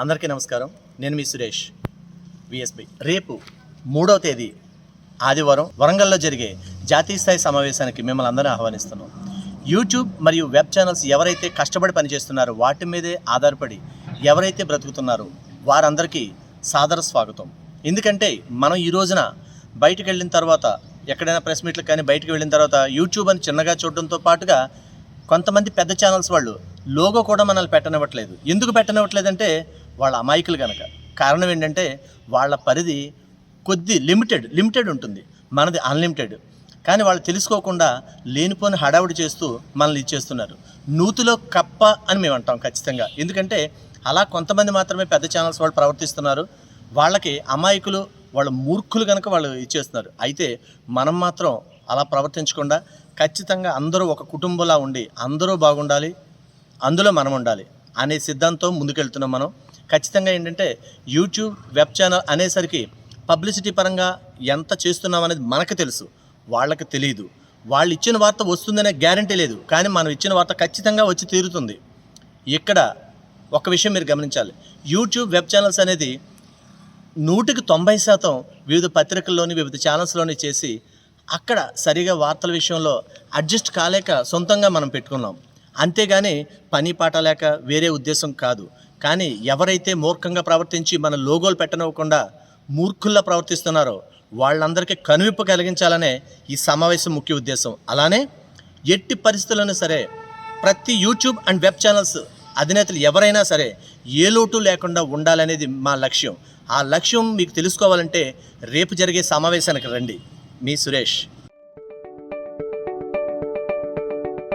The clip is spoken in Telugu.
అందరికీ నమస్కారం. నేను మీ సురేష్ విఎస్పి రేపు మూడవ తేదీ ఆదివారం వరంగల్లో జరిగే జాతీయ స్థాయి సమావేశానికి మిమ్మల్ని అందరినీ ఆహ్వానిస్తున్నాం. యూట్యూబ్ మరియు వెబ్ ఛానల్స్ ఎవరైతే కష్టపడి పనిచేస్తున్నారో వాటి మీదే ఆధారపడి ఎవరైతే బ్రతుకుతున్నారో వారందరికీ సాదర స్వాగతం. ఎందుకంటే మనం ఈ రోజున బయటకు వెళ్ళిన తర్వాత ఎక్కడైనా ప్రెస్ మీట్లకు కానీ బయటకు వెళ్ళిన తర్వాత యూట్యూబ్ అని చిన్నగా చూడడంతో పాటుగా కొంతమంది పెద్ద ఛానల్స్ వాళ్ళు లోగో కూడా మనల్ని పెట్టనివ్వట్లేదు. ఎందుకు పెట్టనివ్వట్లేదంటే వాళ్ళ అమాయకులు కనుక కారణం ఏంటంటే వాళ్ళ పరిధి కొద్ది లిమిటెడ్ లిమిటెడ్ ఉంటుంది. మనది అన్లిమిటెడ్. కానీ వాళ్ళు తెలుసుకోకుండా లేనిపోని హడావుడి చేస్తూ మనల్ని ఇచ్చేస్తున్నారు నూతిలో కప్ప అని మేము అంటాం ఖచ్చితంగా. ఎందుకంటే అలా కొంతమంది మాత్రమే పెద్ద ఛానల్స్ వాళ్ళు ప్రవర్తిస్తున్నారు. వాళ్ళకి అమాయకులు వాళ్ళ మూర్ఖులు కనుక వాళ్ళు ఇచ్చేస్తున్నారు అయితే మనం మాత్రం అలా ప్రవర్తించకుండా ఖచ్చితంగా అందరూ ఒక కుటుంబంలా ఉండి అందరూ బాగుండాలి. అందులో మనం ఉండాలి. అనే సిద్ధాంతం ముందుకెళ్తున్నాం మనం. ఖచ్చితంగా ఏంటంటే యూట్యూబ్ వెబ్ ఛానల్ అనేసరికి పబ్లిసిటీ పరంగా ఎంత చేస్తున్నాం అనేది మనకు తెలుసు వాళ్ళకి తెలియదు వాళ్ళు ఇచ్చిన వార్త వస్తుందనే గ్యారంటీ లేదు కానీ మనం ఇచ్చిన వార్త ఖచ్చితంగా వచ్చి తీరుతుంది. ఇక్కడ ఒక విషయం మీరు గమనించాలి. యూట్యూబ్ వెబ్ ఛానల్స్ అనేది నూటికి తొంభై శాతం వివిధ పత్రికల్లోని వివిధ ఛానల్స్లోని చేసి అక్కడ సరిగా వార్తల విషయంలో అడ్జస్ట్ కాలేక సొంతంగా మనం పెట్టుకున్నాం. అంతేగాని పని పాట లేక వేరే ఉద్దేశం కాదు. కానీ ఎవరైతే మూర్ఖంగా ప్రవర్తించి మన లోగోలు పెట్టనివ్వకుండా మూర్ఖుల్లా ప్రవర్తిస్తున్నారో వాళ్ళందరికీ కనువిప్పు కలిగించాలనే ఈ సమావేశం ముఖ్య ఉద్దేశం. అలానే ఎట్టి పరిస్థితుల్లోనూ సరే ప్రతి యూట్యూబ్ అండ్ వెబ్ ఛానల్స్ అధినేతలు ఎవరైనా సరే ఏ లోటు లేకుండా ఉండాలనేది మా లక్ష్యం. ఆ లక్ష్యం మీకు తెలుసుకోవాలంటే రేపు జరిగే సమావేశానికి రండి. మీ సురేష్.